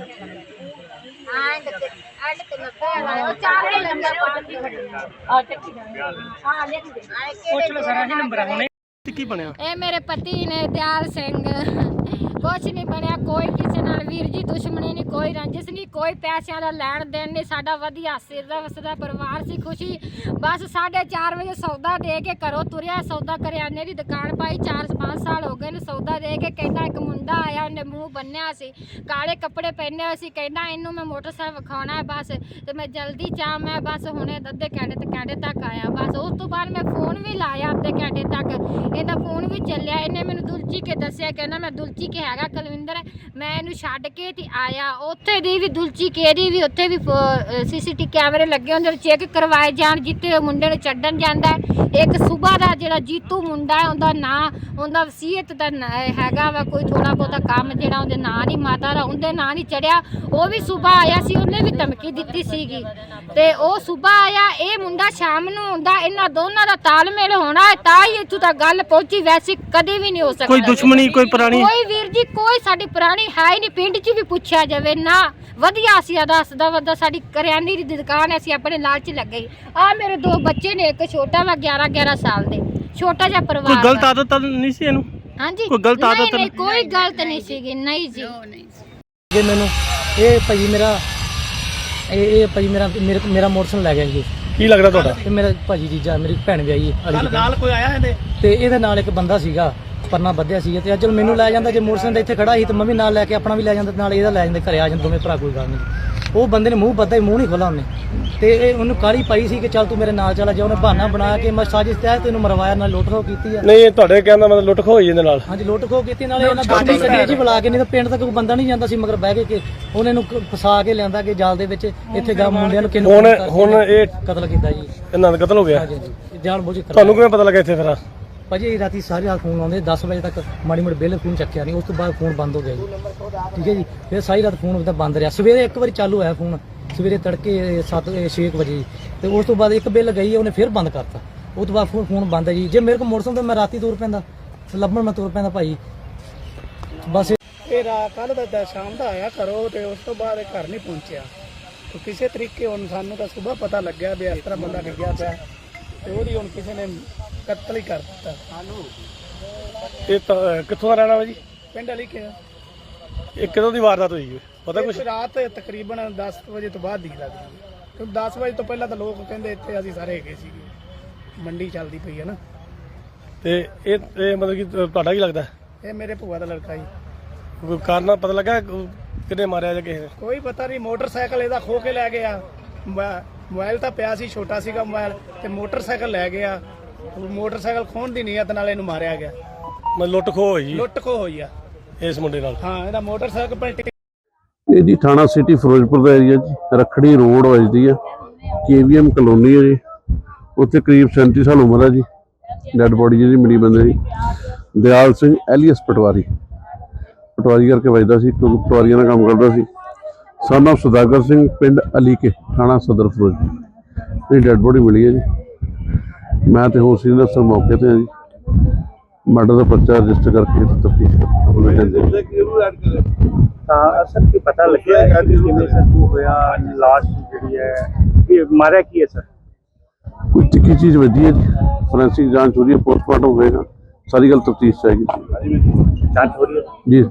And ਤੇ and ਤੇ ਨੱਬੇ ਵਾਲਾ ਉਹ ਚਾਰ ਦੇ ਲੰਗਾ ਪਾਣੀ ਆ ਚੱਕੀ ਹਾਂ ਲਿਖ ਦੇ ਪੁੱਛ ਲੋ ਸਾਰਾ ਨੰਬਰ ਆ ਤੇ ਕੀ ਬਣਿਆ? ਇਹ ਮੇਰੇ ਪਤੀ ਨੇ ਦਿਆਲ ਸਿੰਘ। ਕੁਛ ਨਹੀਂ ਬਣਿਆ, ਕੋਈ ਕਿਸੇ ਨਾਲ ਵੀਰ ਜੀ ਦੁਸ਼ਮਣੀ ਨਹੀਂ, ਕੋਈ ਰੰਜਿਸ਼ ਨਹੀਂ, ਕੋਈ ਪੈਸਿਆਂ ਦਾ ਲੈਣ ਦੇਣ ਨਹੀਂ, ਸਾਡਾ ਵਧੀਆ ਸਿਰਦਾ ਵਸਦਾ, ਪਰਿਵਾਰ ਸੀ ਖੁਸ਼ੀ। ਬਸ 4:30 ਵਜੇ ਸੌਦਾ ਦੇ ਕੇ ਘਰੋਂ ਤੁਰਿਆ, ਸੌਦਾ ਕਰਿਆਨੇ ਦੀ ਦੁਕਾਨ ਪਾਈ 4-5 ਸਾਲ ਹੋ ਗਏ ਨੇ ਸੌਦਾ ਦੇ ਕੇ, ਕਹਿੰਦਾ ਇੱਕ ਮੁੰਡਾ ਆਇਆ, ਉਹਨੇ ਮੂੰਹ ਬੰਨਿਆ ਸੀ, ਕਾਲੇ ਕੱਪੜੇ ਪਹਿਨੇ ਹੋਏ ਸੀ, ਕਹਿੰਦਾ ਇਹਨੂੰ ਮੈਂ ਮੋਟਰਸਾਈਕਲ ਵਿਖਾਉਣਾ ਹੈ ਬਸ, ਤੇ ਮੈਂ ਜਲਦੀ ਜਾ, ਮੈਂ ਬਸ ਹੁਣੇ ਅੱਧੇ ਘੰਟੇ ਤੇ ਘੰਟੇ ਤੱਕ ਆਇਆ, ਬਸ ਉਸ ਤੋਂ ਬਾਅਦ ਮੈਂ ਵੀ ਲਾਇਆ ਅੱਧੇ ਘੰਟੇ ਤੱਕ। ਇਹਦਾ ਫੋਨ ਵੀ ਚੱਲਿਆ, ਇਹਨੇ ਮੈਨੂੰ ਦੁਲਚੀ ਕੇ ਦੱਸਿਆ, ਕਹਿੰਦਾ ਮੈਂ ਦੁਲਚੀ ਕੇ ਹੈਗਾ ਕੁਲਵਿੰਦਰ, ਮੈਂ ਇਹਨੂੰ ਛੱਡ ਕੇ ਤੇ ਆਇਆ। ਉੱਥੇ ਦੀ ਵੀ ਦੁਲਚੀ ਕੇ ਦੀ ਵੀ, ਉੱਥੇ ਵੀ ਸੀਸੀਟੀ ਕੈਮਰੇ ਲੱਗੇ ਹੁੰਦੇ ਚੈੱਕ ਕਰਵਾਏ ਜਾਣ ਜਿੱਥੇ ਉਹ ਮੁੰਡੇ ਨੂੰ ਛੱਡਣ ਜਾਂਦਾ ਇੱਕ ਸੂਬਾ ਦਾ ਜਿਹੜਾ ਜੀਤੂ ਮੁੰਡਾ ਹੈ, ਉਹਦਾ ਨਾਂ, ਉਹਦਾ ਵਸੀਅਤ ਦਾ ਹੈਗਾ ਵਾ, ਕੋਈ ਥੋੜਾ ਬਹੁਤਾ ਕੰਮ ਜਿਹੜਾ ਉਹਦੇ ਨਾਂ ਨਹੀਂ ਮਾਤਾ ਦਾ ਉਹਦੇ ਨਾਂ ਨਹੀਂ ਚੜਿਆ। ਉਹ ਵੀ ਸੂਬਾ ਆਇਆ ਸੀ, ਉਹਨੇ ਵੀ ਧਮਕੀ ਦਿੱਤੀ ਸੀਗੀ। ਤੇ ਉਹ ਸੂਬਾ ਆਇਆ, ਇਹ ਮੁੰਡਾ ਸ਼ਾਮ ਨੂੰ ਹੁੰਦਾ ਇਹਨਾਂ ਦੋਨਾਂ ਦਾ ਤਾਲਮੇਲ ਹੋਣਾ ਹੈ ਤਾਂ ਹੀ ਇੱਥੋਂ ਤੱਕ ਗੱਲ ਪਹੁੰਚੀ ਵੈਸੇ ਕਦੇ ਵੀ ਨਹੀਂ ਹੋ ਸਕਦਾ ਕੋਈ ਦੁਸ਼ਮਣੀ ਕੋਈ ਪੁਰਾਣੀ? ਕੋਈ ਵੀਰ ਜੀ ਕੋਈ ਸਾਡੀ ਪੁਰਾਣੀ ਹੈ ਹੀ ਨਹੀਂ ਪਿੰਡ 'ਚ ਵੀ ਪੁੱਛਿਆ ਜਾਵੇ ਨਾ। ਵਧੀਆ ਸੀ ਦੱਸਦਾ ਵੱਦਾ ਸਾਡੀ ਕਰਿਆਨੇ ਦੀ ਦੁਕਾਨ ਹੈ, ਅਸੀਂ ਆਪਣੇ ਲਾਲਚ ਲੱਗੇ। ਆ ਮੇਰੇ ਦੋ ਬੱਚੇ ਨੇ ਇੱਕ ਛੋਟਾ ਵਾ 11 11 ਸਾਲ ਦੇ। ਛੋਟਾ ਜਿਹਾ ਕੋਈ ਪਰਿਵਾਰ ਗਲਤ ਵਾ। ਆਦਤ ਤਾਂ ਨਹੀਂ ਸੀ ਇਹਨੂੰ? ਹਾਂਜੀ। ਕੋਈ ਗਲਤ ਨਹੀਂ, ਆਦਤ ਨਹੀਂ ਕੋਈ ਗਲਤ ਨਹੀਂ ਸੀਗੀ ਨਹੀਂ ਜੀ। ਜੇ। ਮੈਨੂੰ ਇਹ ਭਾਜੀ ਮੇਰਾ ਇਹ ਇਹ ਮੇਰਾ ਮੇਰੇ ਮੇਰਾ ਮੋਟਰਸਾਈਕਲ ਲੈ ਗਿਆ ਜੀ। ਕੀ ਲੱਗਦਾ ਤੁਹਾਡਾ? ਤੇ ਮੇਰਾ ਭਾਜੀ ਜੀਜਾ ਮੇਰੀ ਭੈਣ ਵਿਆਹੀ ਹੈ ਅਲੀ ਨਾਲ ਕੋਈ ਆਇਆ ਇਹਦੇ? ਤੇ ਇਹਦੇ ਨਾਲ ਇੱਕ ਬੰਦਾ ਸੀਗਾ ਪਰਨਾ ਬੱਧਿਆ ਸੀ ਤੇ ਅੱਜ ਚਲ ਮੈਨੂੰ ਲੈ ਜਾਂਦਾ ਜੇ ਮੋਟਰਸਾਈਕਲ ਇੱਥੇ ਖੜਾ ਸੀ ਤੇ ਮੰਮੀ ਨਾਲ ਲੈ ਕੇ ਆਪਣਾ ਵੀ ਲੈ ਜਾਂਦਾ ਤੇ ਨਾਲ ਇਹਦਾ ਲੈ ਜਾਂਦੇ ਘਰੇ ਆ ਜਾਂਦੇ ਦੋਵੇਂ ਭਰਾ ਕੋਈ ਗੱਲ ਨਹੀਂ। ਉਹ ਬੰਦੇ ਨੇ ਮੂੰਹ ਬੱਧਾ ਹੀ ਮੂੰਹ ਨਹੀਂ ਖੋਲਾ ਉਹਨੇ। ਤੇ ਇਹ ਉਹਨੂੰ ਕਾਲੀ ਪਾਈ ਸੀ ਕਿ ਚੱਲ ਤੂੰ ਮੇਰੇ ਨਾਲ ਚਲਾ ਜਾ ਉਹਨੇ ਬਹਾਨਾ ਬਣਾ ਕੇ ਮੈਂ ਸਾਜ਼ਿਸ਼ ਤਹਿਤ ਇਹਨੂੰ ਮਰਵਾਇਆ ਨਾਲ ਲੁੱਟ ਖੋ ਕੀਤੀ ਆ। ਨਹੀਂ ਇਹ ਤੁਹਾਡੇ ਕਹਿਣ ਦਾ ਮਤਲਬ ਲੁੱਟ ਖੋਈ ਇਹਦੇ ਨਾਲ। ਹਾਂਜੀ ਲੁੱਟ ਖੋ ਕੀਤੀ ਨਾਲੇ ਉਹਨਾਂ ਬੰਦੀ ਕੱਢੀ ਜੀ ਬੁਲਾ ਕੇ ਨਹੀਂ ਤਾਂ ਪਿੰਡ ਤੱਕ ਕੋਈ ਬੰਦਾ ਨਹੀਂ ਜਾਂਦਾ ਸੀ ਮਗਰ ਬਹਿ ਕੇ ਕਿ ਉਹਨੇ ਨੂੰ ਕ- ਫਸਾ ਕੇ ਲਿਆਂਦਾ ਕਿ ਜਾਲ ਦੇ ਵਿੱਚ ਇੱਥੇ ਗਾ ਮੁੰਡਿਆਂ ਨੂੰ ਕਿੰਨੂੰ ਹੁਣ ਹੁਣ ਇਹ ਕਤਲ ਕੀਤਾ ਜੀ। ਇਹਨਾਂ ਦਾ ਕਤਲ ਹੋ ਗਿਆ। ਹਾਂਜੀ ਹਾਂਜੀ ਜਾਣ ਬੁੱਝ ਕੇ ਤੁਹਾਨੂੰ ਕਿਵੇਂ ਪਤਾ ਲੱਗਾ ਇੱਥੇ ਫਿਰ? ਭਾਜੀ ਰਾਤੀ ਸਾਰੇ ਰਾਤ ਫੋਨ ਆਉਂਦੇ 10 ਵਜੇ ਤੱਕ ਮਾੜੀ ਮੋੜੀ ਬਿੱਲ ਫੋਨ ਚੱਕਿਆ ਨਹੀਂ, ਉਸ ਤੋਂ ਬਾਅਦ ਫੋਨ ਬੰਦ ਹੋ ਗਿਆ ਜੀ। ਠੀਕ ਹੈ ਜੀ? ਫਿਰ ਸਾਰੀ ਰਾਤ ਫੋਨ ਉਹਦਾ ਬੰਦ ਰਿਹਾ। ਸਵੇਰੇ ਇੱਕ ਵਾਰੀ ਚਾਲੂ ਹੋਇਆ ਫੋਨ। ਸਵੇਰੇ ਤੜਕੇ 7 6 ਵਜੇ ਤੇ ਉਸ ਤੋਂ ਬਾਅਦ ਇੱਕ ਬਿੱਲ ਗਈ, ਉਹਨੇ ਫਿਰ ਬੰਦ ਕਰਤਾ। ਉਸ ਤੋਂ ਬਾਅਦ ਫੋਨ ਬੰਦ ਹੈ ਜੀ। ਜੇ ਮੇਰੇ ਕੋਲ ਮੋਟਰਸਾਈਕਲ ਤੇ ਮੈਂ ਰਾਤੀ ਤੁਰ ਪੈਂਦਾ, ਲੱਭਣ ਮੈਂ ਤੁਰ ਪੈਂਦਾ ਭਾਈ। ਬਸ ਇਹ ਰਾਤ ਕੱਲ ਦਾ ਸ਼ਾਮ ਦਾ ਆਇਆ ਘਰੋਂ ਤੇ ਉਸ ਤੋਂ ਬਾਅਦ ਘਰ ਨਹੀਂ ਪਹੁੰਚਿਆ। ਤੇ ਕਿਸੇ ਤਰੀਕੇ ਹੁਣ ਸਾਨੂੰ ਤਾਂ ਸਵੇਰ ਪਤਾ ਲੱਗਿਆ ਵੀ ਇਸ ਤਰ੍ਹਾਂ ਬੰਦਾ ਡਿੱਗਿਆ ਪਿਆ। ਤੇ ਉਹਦੀ ਹੁਣ ਕਿਸੇ ਨੇ ਕਤਲ ਹੀ ਕਰ ਦਿੱਤਾ। ਇਹ ਤਾਂ ਕਿੱਥੋਂ ਦਾ ਰਹਿਣਾ ਵਾ ਜੀ? ਪਿੰਡ ਵਾਲੀ ਕਿ ਇਹ ਕਦੋਂ ਦੀ ਵਾਰਦਾਤ ਹੋਈ ਹੈ? ਪਤਾ ਕੁਛ? ਰਾਤ ਤਕਰੀਬਨ 10 ਵਜੇ ਤੋਂ ਬਾਅਦ ਦੀ ਲੱਗਦੀ ਹੈ ਕਿਉਂਕਿ 10 ਵਜੇ ਤੋਂ ਪਹਿਲਾਂ ਤਾਂ ਲੋਕ ਕਹਿੰਦੇ ਇੱਥੇ ਅਸੀਂ ਸਾਰੇ ਹੈਗੇ ਸੀਗੇ ਮੰਡੀ ਚੱਲਦੀ ਪਈ ਹੈ ਨਾ। ਤੇ ਇਹ ਇਹ ਮਤਲਬ ਕਿ ਤੁਹਾਡਾ ਕੀ ਲੱਗਦਾ? ਇਹ ਮੇਰੇ ਭੂਆ ਦਾ ਲੜਕਾ ਜੀ। ਕੋਈ ਕਾਰਨ ਪਤਾ ਲੱਗਾ ਕਿੰਨੇ ਮਾਰਿਆ ਜਾਂ ਕਿਸੇ ਨੇ? ਕੋਈ ਪਤਾ ਨਹੀਂ ਮੋਟਰਸਾਈਕਲ ਇਹਦਾ ਖੋ ਕੇ ਲੈ ਗਿਆ। ਮੋਬਾ- ਮੋਬਾਈਲ ਤਾਂ ਪਿਆ ਸੀ ਛੋਟਾ ਸੀਗਾ ਮੋਬਾਈਲ ਤੇ ਮੋਟਰਸਾਈਕਲ ਲੈ ਗਿਆ। ਮੋਟਰਸਾਈਕਲ ਖੋਣ ਦੀ ਨੀਅਤ ਨਾਲ ਇਹਨੂੰ ਮਾਰਿਆ ਗਿਆ। ਮਤਲਬ ਲੁੱਟ ਖੋ ਹੋਈ। ਲੁੱਟ ਖੋ ਹੋਈ ਆ। ਇਸ ਮੁੰਡੇ ਨਾਲ। ਹਾਂ ਇਹਦਾ ਮੋਟਰਸਾਈਕਲ ਪਲਟੀ ਇਹ ਜੀ ਥਾਣਾ ਸਿਟੀ ਫਿਰੋਜ਼ਪੁਰ ਦਾ ਏਰੀਆ ਜੀ ਰਖੜੀ ਰੋਡ ਵੱਜਦੀ ਆ। ਕੇਵੀਐਮ ਕਲੋਨੀ ਹੈ ਜੀ। ਉੱਥੇ ਕਰੀਬ 37 ਸਾਲ ਉਮਰ ਹੈ ਜੀ। ਡੈਡ ਬੋਡੀ ਜਿਹਦੀ ਮਿਲੀ ਬੰਦੇ ਦੀ। ਦਿਆਲ ਸਿੰਘ ਐਲੀਅਸ ਪਟਵਾਰੀ। ਪਟਵਾਰੀ ਕਰਕੇ ਵੱਜਦਾ ਸੀ ਕਿਉਂਕਿ ਪਟਵਾਰੀਆਂ ਦਾ ਕੰਮ ਕਰਦਾ ਸੀ। son of ਸੁਦਾਗਰ ਸਿੰਘ ਪਿੰਡ ਅਲੀਕੇ ਥਾਣਾ ਸਦਰ ਫਿਰੋਜ਼ਪੁਰ। ਇਹ ਡੈਡ ਬੋਡੀ ਮਿਲੀ ਹੈ ਜੀ। ਮੈਂ ਤੇ ਹੋਰ ਸੀਨੀਅਰ ਅਫਸਰ ਮੌਕੇ ਤੇ ਹਾਂ ਜੀ। ਮਰਡਰ ਦਾ ਪਰਚਾ ਰਜਿਸਟਰ ਕਰਕੇ ਤਫਤੀਸ਼ ਕਰ ਤਾਂ ਸਰ ਕੀ ਪਤਾ ਲੱਗਿਆ ਹੈ ਕਿ ਕਿਵੇਂ ਸਰ ਹੋਇਆ ਲਾਸ਼ ਜਿਹੜੀ ਹੈ ਇਹ ਮਾਰਿਆ ਕੀ ਹੈ ਸਰ? ਕੋਈ ਤਿੱਖੀ ਚੀਜ਼ ਵੱਜੀ ਹੈ ਫੋਰੈਂਸਿਕ ਜਾਂਚ ਹੋ ਰਹੀ ਹੈ ਪੋਸਟਮਾਰਟਮ ਹੋਏਗਾ। ਸਾਰੀ ਗੱਲ ਤਫਤੀਸ਼ ਚਾਹੀਦੀ ਜਾਂਚ ਹੋ ਰਹੀ ਹੈ। ਜੀ।